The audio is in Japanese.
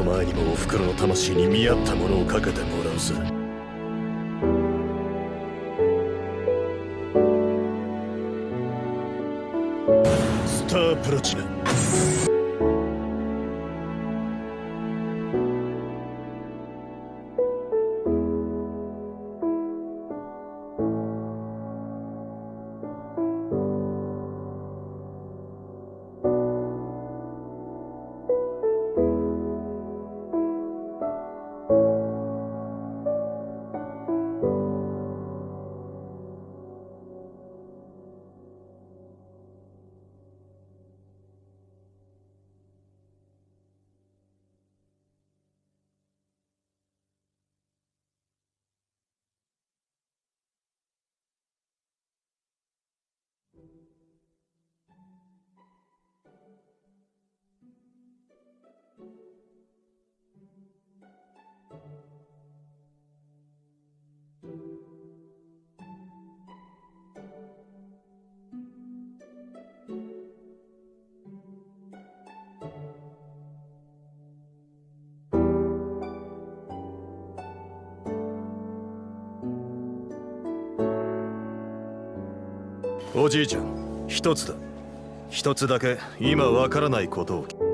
おふくろの魂に見合ったものをかけてもらうさスタープラチナ。おじいちゃん一つだ。一つだけ今わからないことを